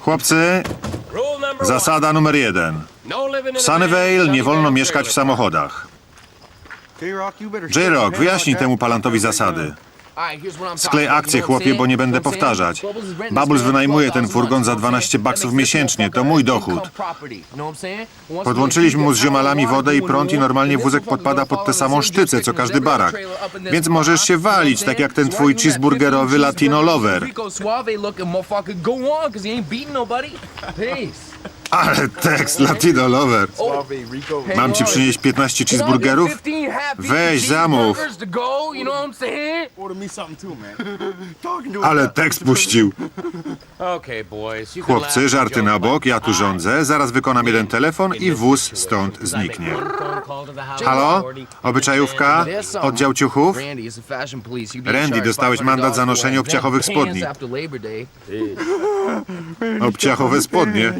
Chłopcy, Rule number zasada numer jeden. one. No living in W a Sunnyvale nie wolno mieszkać w samochodach. J-Rock, wyjaśnij temu palantowi zasady. Sklej akcję, chłopie, bo nie będę powtarzać. Bubbles wynajmuje ten furgon za 12 baksów miesięcznie, to mój dochód. Podłączyliśmy mu z ziomalami wodę i prąd i normalnie wózek podpada pod tę samą sztycę, co każdy barak. Więc możesz się walić, tak jak ten twój cheeseburgerowy latino lover. Ale tekst latino lover. Mam ci przynieść 15 cheeseburgerów? Weź, zamów. Ale tekst puścił. Chłopcy, żarty na bok, ja tu rządzę. Zaraz wykonam jeden telefon i wóz stąd zniknie. Halo? Obyczajówka? Oddział ciuchów? Randy, dostałeś mandat za noszenie obciachowych spodni. Obciachowe spodnie.